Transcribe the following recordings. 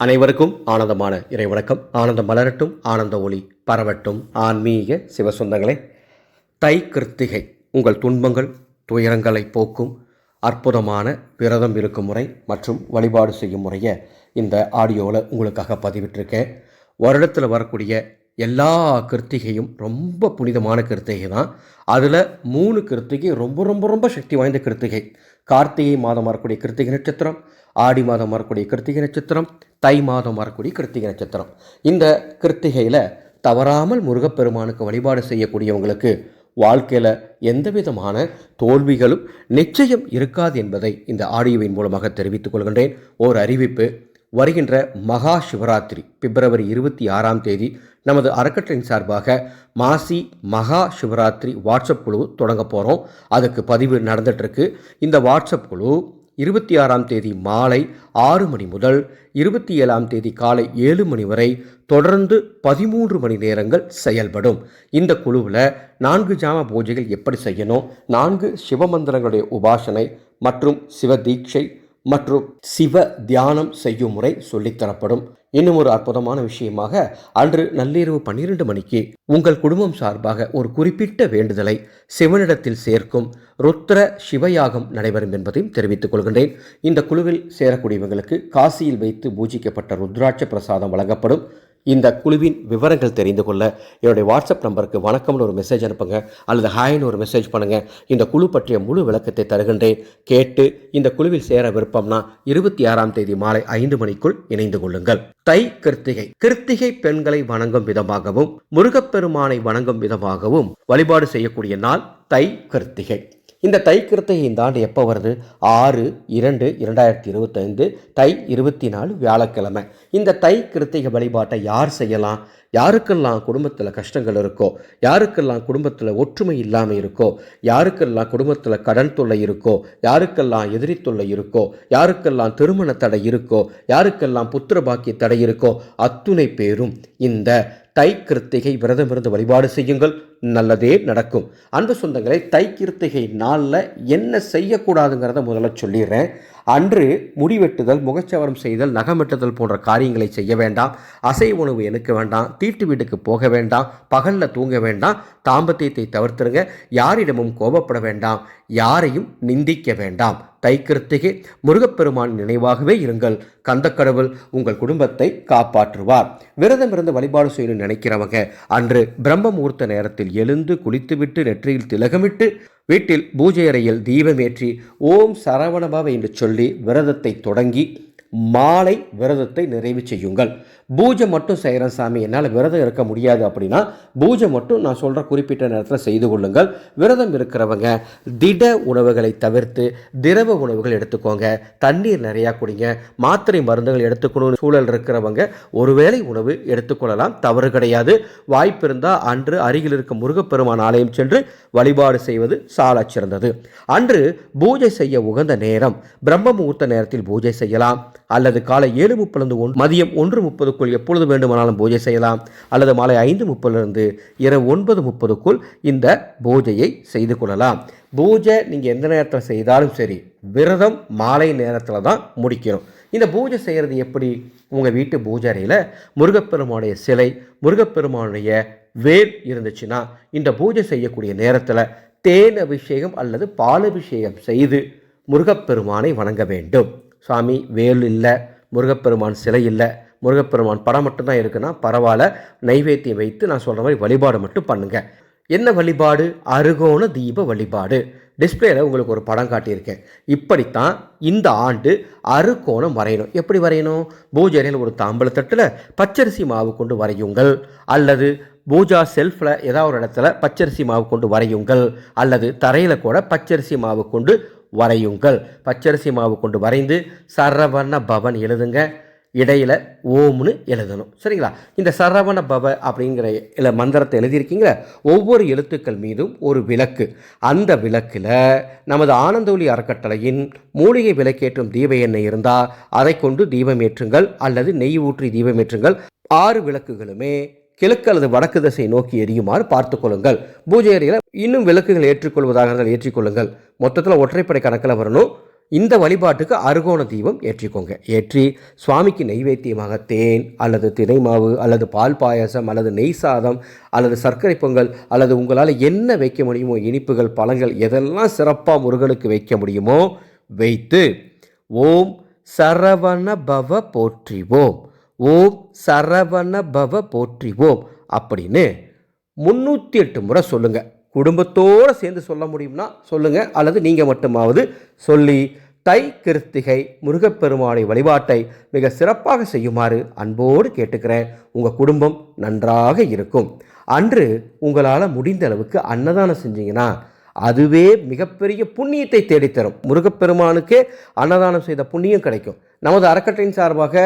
அனைவருக்கும் ஆனந்தமான இறைவணக்கம். ஆனந்தம் மலரட்டும் ஆனந்த ஒளி பரவட்டும். ஆன்மீக சிவசொந்தங்களே தை கிருத்திகை உங்கள் துன்பங்கள் துயரங்களை போக்கும் அற்புதமான விரதம் இருக்கும் முறை மற்றும் வழிபாடு செய்யும் முறையை இந்த ஆடியோவில் உங்களுக்காக பதிவிட்டிருக்கேன். வருடத்தில் வரக்கூடிய எல்லா கிருத்திகையும் ரொம்ப புனிதமான கிருத்திகை தான். அதில் மூணு கிருத்திகை ரொம்ப ரொம்ப ரொம்ப சக்தி வாய்ந்த கிருத்திகை. கார்த்திகை மாதம் வரக்கூடிய கிருத்திகை நட்சத்திரம் ஆடி மாதம் வரக்கூடிய கிருத்திகை நட்சத்திரம் தை மாதம் வரக்கூடிய கிருத்திகை நட்சத்திரம். இந்த கிருத்திகையில் தவறாமல் முருகப்பெருமானுக்கு வழிபாடு செய்யக்கூடியவங்களுக்கு வாழ்க்கையில் எந்த விதமான தோல்விகளும் நிச்சயம் இருக்காது என்பதை இந்த ஆடியோவின் மூலமாக தெரிவித்துக் கொள்கின்றேன். ஓர் அறிவிப்பு. வருகின்ற மகா சிவராத்திரி பிப்ரவரி இருபத்தி ஆறாம் தேதி நமது அறக்கட்டளையின் சார்பாக மாசி மகா சிவராத்திரி வாட்ஸ்அப் குழு தொடங்க போகிறோம் அதுக்கு பதிவு நடந்துட்டுருக்கு இந்த வாட்ஸ்அப் குழு இருபத்தி ஆறாம் தேதி மாலை ஆறு மணி முதல் இருபத்தி ஏழாம் தேதி காலை ஏழு மணி வரை தொடர்ந்து பதிமூன்று மணி நேரங்கள் செயல்படும். இந்த குழுவில் நான்கு ஜாம பூஜைகள் எப்படி செய்யணும்? நான்கு சிவமந்திரங்களுடைய உபாசனை மற்றும் சிவதீட்சை மற்றும் சிவ தியானம் செய்யும் முறை சொல்லித்தரப்படும் இன்னும் ஒரு அற்புதமான விஷயமாக அன்று நள்ளிரவு பன்னிரண்டு மணிக்கு உங்கள் குடும்பம் சார்பாக ஒரு குறிப்பிட்ட வேண்டுதலை சிவனிடத்தில் சேர்க்கும் ருத்ர சிவயாகம் நடைபெறும் என்பதையும் தெரிவித்துக் கொள்கின்றேன். இந்த குழுவில் சேரக்கூடியவங்களுக்கு காசியில் வைத்து பூஜிக்கப்பட்ட ருத்ராட்ச பிரசாதம் வழங்கப்படும். இந்த குழுவின் விவரங்கள் தெரிந்து கொள்ள என்னுடைய வாட்ஸ்அப் நம்பருக்கு வணக்கம்னு ஒரு மெசேஜ் அனுப்புங்க அல்லது ஹாய்னு ஒரு மெசேஜ் பண்ணுங்கள் இந்த குழு பற்றிய முழு விளக்கத்தை தருகின்றேன். கேட்டு இந்த குழுவில் சேர விருப்பம்னா இருபத்தி ஆறாம் தேதி மாலை ஐந்து மணிக்குள் இணைந்து கொள்ளுங்கள். தை கிருத்திகை. கிருத்திகை பெண்களை வணங்கும் விதமாகவும் முருகப்பெருமானை வணங்கும் விதமாகவும் வழிபாடு செய்யக்கூடிய நாள் தை கிருத்திகை. இந்த தை கிருத்திகை இந்த ஆண்டு எப்போ வருது? ஆறு இரண்டு இரண்டாயிரத்தி இருபத்தைந்து தை இருபத்தி நாலு வியாழக்கிழமை. இந்த தை கிருத்திகை வழிபாட்டை யார் செய்யலாம்? யாருக்கெல்லாம் குடும்பத்தில் கஷ்டங்கள் இருக்கோ யாருக்கெல்லாம் குடும்பத்தில் ஒற்றுமை இல்லாமல் இருக்கோ யாருக்கெல்லாம் குடும்பத்தில் கடன் தொல்லை இருக்கோ யாருக்கெல்லாம் எதிரி தொல்லை இருக்கோ யாருக்கெல்லாம் திருமண தடை இருக்கோ யாருக்கெல்லாம் புத்திர பாக்கிய தடை இருக்கோ அத்துணை பேரும் இந்த தை கிருத்திகை விரதமிருந்து வழிபாடு செய்யுங்கள். நல்லதே நடக்கும். அன்பு சொந்தங்களை தை கிருத்திகை நாளில் என்ன செய்யக்கூடாதுங்கிறத முதல்ல சொல்லிடுறேன். அன்று முடிவெட்டுதல் முகச்சவரம் செய்தல் நகமெட்டுதல் போன்ற காரியங்களை செய்ய வேண்டாம். அசை உணவு எடுக்க வேண்டாம். தீட்டு வீட்டுக்கு போக வேண்டாம். பகலில் தூங்க வேண்டாம். தாம்பத்தியத்தை தவிர்த்துருங்க. யாரிடமும் கோபப்பட வேண்டாம். யாரையும் நிந்திக்க வேண்டாம். தைக்கிருத்திகை முருகப்பெருமான் நினைவாகவே இருங்கள். கந்தக்கடவுள் உங்கள் குடும்பத்தை காப்பாற்றுவார். விரதம் இருந்து வழிபாடு செய்யணும்னு நினைக்கிறவங்க அன்று பிரம்ம முகூர்த்த நேரத்தில் எழுந்து குளித்துவிட்டு நெற்றியில் திலகமிட்டு வீட்டில் பூஜை அறையில் தீபமேற்றி ஓம் சரவணபவ என்று சொல்லி விரதத்தை தொடங்கி மாலை விரதத்தை நிறைவு செய்யுங்கள். பூஜை மட்டும் செய்கிறேன் சாமி. என்னால் விரதம் இருக்க முடியாது அப்படின்னா பூஜை மட்டும் நான் சொல்கிற குறிப்பிட்ட நேரத்தில் செய்து கொள்ளுங்கள். விரதம் இருக்கிறவங்க திட உணவுகளை தவிர்த்து திரவ உணவுகள் எடுத்துக்கோங்க. தண்ணீர் நிறையா குடிங்க. மாத்திரை மருந்துகள் எடுத்துக்கணும்னு சூழல் இருக்கிறவங்க ஒருவேளை உணவு எடுத்துக்கொள்ளலாம். தவறு கிடையாது. வாய்ப்பு இருந்தால் அன்று அருகில் இருக்க முருகப்பெருமான் ஆலயம் சென்று வழிபாடு செய்வது சாலச் சிறந்தது. அன்று பூஜை செய்ய உகந்த நேரம். பிரம்ம முகூர்த்த நேரத்தில் பூஜை செய்யலாம். அல்லது காலை ஏழு முப்பது ஒன் மதியம் ஒன்று முப்பதுக்குள் எப்பொழுது வேண்டுமானாலும் பூஜை செய்யலாம். அல்லது மாலை ஐந்து முப்பதிலிருந்து இரவு ஒன்பது முப்பதுக்குள் இந்த பூஜையை செய்து கொள்ளலாம். பூஜை நீங்கள் எந்த நேரத்தில் செய்தாலும் சரி விரதம் மாலை நேரத்தில் தான் முடிக்கணும். இந்த பூஜை செய்கிறது எப்படி? உங்கள் வீட்டு பூஜை அறையில் முருகப்பெருமானுடைய சிலை முருகப்பெருமானுடைய வேல் இருந்துச்சுன்னா இந்த பூஜை செய்யக்கூடிய நேரத்தில் தேன் அபிஷேகம் அல்லது பால் அபிஷேகம் செய்து முருகப்பெருமானை வணங்க வேண்டும். சுவாமி வேல் இல்லை முருகப்பெருமான் சிலை இல்லை முருகப்பெருமான் படம் மட்டும்தான் இருக்குன்னா பரவாயில்ல நைவேத்தியம் வைத்து நான் சொல்கிற மாதிரி வழிபாடு மட்டும் பண்ணுங்கள் என்ன வழிபாடு? அருகோண தீப வழிபாடு. டிஸ்பிளேல உங்களுக்கு ஒரு படம் காட்டியிருக்கேன். இப்படித்தான் இந்த ஆண்டு அருகோணம் வரையணும். எப்படி வரையணும்? பூஜை அறையில் ஒரு தாம்பளத்தட்டில் பச்சரிசி மாவு கொண்டு வரையுங்கள். அல்லது பூஜா செல்ஃபில் ஏதாவது ஒரு இடத்துல பச்சரிசி மாவு கொண்டு வரையுங்கள். அல்லது தரையில் கூட பச்சரிசி மாவு கொண்டு வரையுங்கள். பச்சரிசி மாவு கொண்டு வரைந்து சரவண பவன் எழுதுங்க. இடையில் ஓம்னு எழுதணும். சரிங்களா? இந்த சரவண பவ அப்படிங்கிற இல்லை மந்திரத்தை எழுதியிருக்கீங்களா ஒவ்வொரு எழுத்துக்கள் மீதும் ஒரு விளக்கு. அந்த விளக்கில் நமது ஆனந்தொலி அறக்கட்டளையின் மூலிகை விளக்கேற்றும் தீப எண்ணெய் இருந்தால் அதை கொண்டு தீபம் ஏற்றுங்கள் அல்லது நெய் ஊற்றி தீபம் ஏற்றுங்கள். ஆறு விளக்குகளுமே கிழக்கு அல்லது வடக்கு திசை நோக்கி எரியுமாறு பார்த்துக்கொள்ளுங்கள் பூஜை அறையில் இன்னும் விளக்குகள் ஏற்றுக்கொள்வதாக இருந்தால் ஏற்றிக்கொள்ளுங்கள். மொத்தத்தில் ஒற்றைப்படை கணக்கில் வரணும். இந்த வழிபாட்டுக்கு அருகோண தீபம் ஏற்றிக்கோங்க. ஏற்றி சுவாமிக்கு நெய்வேத்தியமாக தேன் அல்லது தினை மாவு அல்லது பால் பாயாசம் அல்லது நெய் சாதம் அல்லது சர்க்கரை பொங்கல் அல்லது உங்களால் என்ன வைக்க முடியுமோ இனிப்புகள் பழங்கள் எதெல்லாம் சிறப்பாக முருகனுக்கு வைக்க முடியுமோ வைத்து ஓம் சரவண பவ போற்றிவோம் ஓம் சரவண பவ போற்றிவோம் அப்படின்னு முந்நூற்றி எட்டு முறை சொல்லுங்கள் குடும்பத்தோடு சேர்ந்து சொல்ல முடியும்னா சொல்லுங்கள் அல்லது நீங்கள் மட்டுமாவது சொல்லி தை கிருத்திகை முருகப்பெருமானை வழிபாட்டை மிக சிறப்பாக செய்யுமாறு அன்போடு கேட்டுக்கிறேன். உங்கள் குடும்பம் நன்றாக இருக்கும். அன்று உங்களால் முடிந்த அளவுக்கு அன்னதானம் செஞ்சீங்கன்னா அதுவே மிகப்பெரிய புண்ணியத்தை தேடித்தரும். முருகப்பெருமானுக்கே அன்னதானம் செய்த புண்ணியம் கிடைக்கும். நமது அறக்கட்டளையின் சார்பாக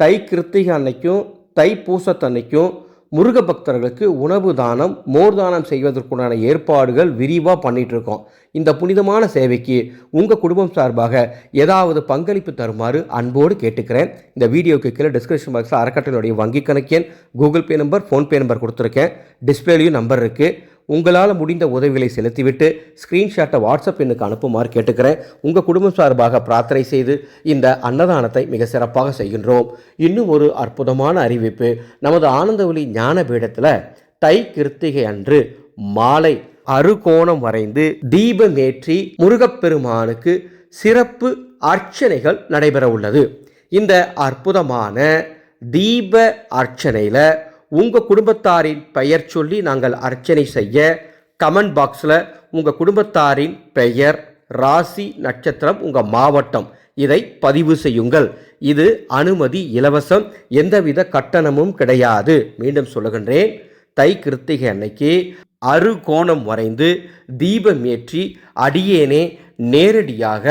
தை கிருத்திகை அன்னைக்கும் தை பூசத்தன்னைக்கும் முருக பக்தர்களுக்கு உணவு தானம் மோர் தானம் செய்வதற்குண்டான ஏற்பாடுகள் விரிவாக பண்ணிகிட்ருக்கோம் இருக்கோம் இந்த புனிதமான சேவைக்கு உங்கள் குடும்பம் சார்பாக ஏதாவது பங்களிப்பு தருமாறு அன்போடு கேட்டுக்கிறேன். இந்த வீடியோக்கு கீழே டிஸ்கிரிப்ஷன் பாக்ஸில் அறக்கட்டளையுடைய வங்கி கணக்கேன் Google Pay number PhonePe number கொடுத்துருக்கேன். டிஸ்பிளேலையும் நம்பர் இருக்குது உங்களால் முடிந்த உதவிகளை செலுத்திவிட்டு ஸ்க்ரீன்ஷாட்டை வாட்ஸ்அப் எண்ணுக்கு அனுப்புமாறு கேட்டுக்கிறேன். உங்கள் குடும்பம் சார்பாக பிரார்த்தனை செய்து இந்த அன்னதானத்தை மிக சிறப்பாக செய்கின்றோம். இன்னும் ஒரு அற்புதமான அறிவிப்பு. நமது ஆனந்தவழி ஞான பீடத்தில் தை கிருத்திகை அன்று மாலை அறுகோணம் வரைந்து தீபமேற்றி முருகப்பெருமானுக்கு சிறப்பு அர்ச்சனைகள் நடைபெற உள்ளது இந்த அற்புதமான தீப அர்ச்சனையில் உங்கள் குடும்பத்தாரின் பெயர் சொல்லி நாங்கள் அர்ச்சனை செய்ய கமெண்ட் பாக்ஸில் உங்கள் குடும்பத்தாரின் பெயர் ராசி நட்சத்திரம் உங்கள் மாவட்டம். இதை பதிவு செய்யுங்கள். இது அனுமதி இலவசம். எந்தவித கட்டணமும் கிடையாது. மீண்டும் சொல்லுகின்றேன். தை கிருத்திகை அன்னைக்கு அறுகோணம் வரைந்து தீபம் ஏற்றி அடியேனே நேரடியாக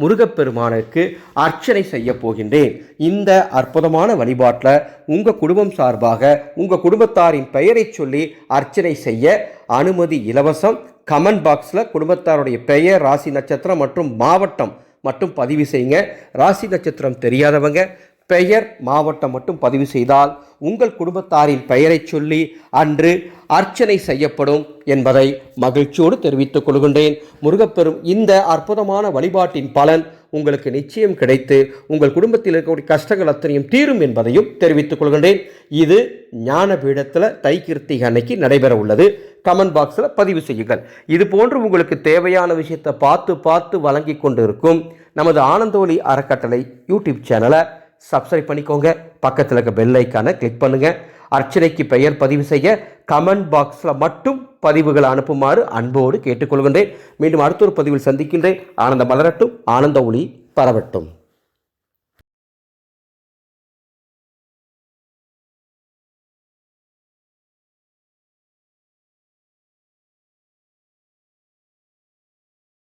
முருகப்பெருமானுக்கு அர்ச்சனை செய்ய போகின்றேன். இந்த அற்புதமான வழிபாட்டில் உங்கள் குடும்பம் சார்பாக உங்கள் குடும்பத்தாரின் பெயரை சொல்லி அர்ச்சனை செய்ய அனுமதி இலவசம். கமெண்ட் பாக்ஸில் குடும்பத்தாருடைய பெயர் ராசி நட்சத்திரம் மற்றும் மாவட்டம் மட்டும் பதிவு செய்யுங்க. ராசி நட்சத்திரம் தெரியாதவங்க பெயர் மாவட்டம் மட்டும் பதிவு செய்தால் உங்கள் குடும்பத்தாரின் பெயரை சொல்லி அன்று அர்ச்சனை செய்யப்படும் என்பதை மகிழ்ச்சியோடு தெரிவித்துக் கொள்கின்றேன். முருகப்பெரும் இந்த அற்புதமான வழிபாட்டின் பலன் உங்களுக்கு நிச்சயம் கிடைத்து உங்கள் குடும்பத்தில் இருக்கக்கூடிய கஷ்டங்கள் அத்தனையும் தீரும் என்பதையும் தெரிவித்துக் கொள்கின்றேன். இது ஞான பீடத்தில் அன்னைக்கு நடைபெற உள்ளது. கமெண்ட் பாக்ஸில் பதிவு செய்யுங்கள். இது போன்று உங்களுக்கு தேவையான விஷயத்தை பார்த்து பார்த்து வழங்கி கொண்டு இருக்கும் நமது ஆனந்தோலி அறக்கட்டளை யூடியூப் சேனலை சப்ஸ்கிரைப் பண்ணிக்கோங்க. பக்கத்தில் இருக்க பெல் ஐக்கானை கிளிக் பண்ணுங்கள் அர்ச்சனைக்கு பெயர் பதிவு செய்ய கமெண்ட் பாக்ஸில் மட்டும் பதிவுகளை அனுப்புமாறு அன்போடு கேட்டுக்கொள்கின்றேன். மீண்டும் அடுத்த ஒரு பதிவில் சந்திக்கின்றேன். ஆனந்த மலரட்டும் ஆனந்த ஒளி பரவட்டும்.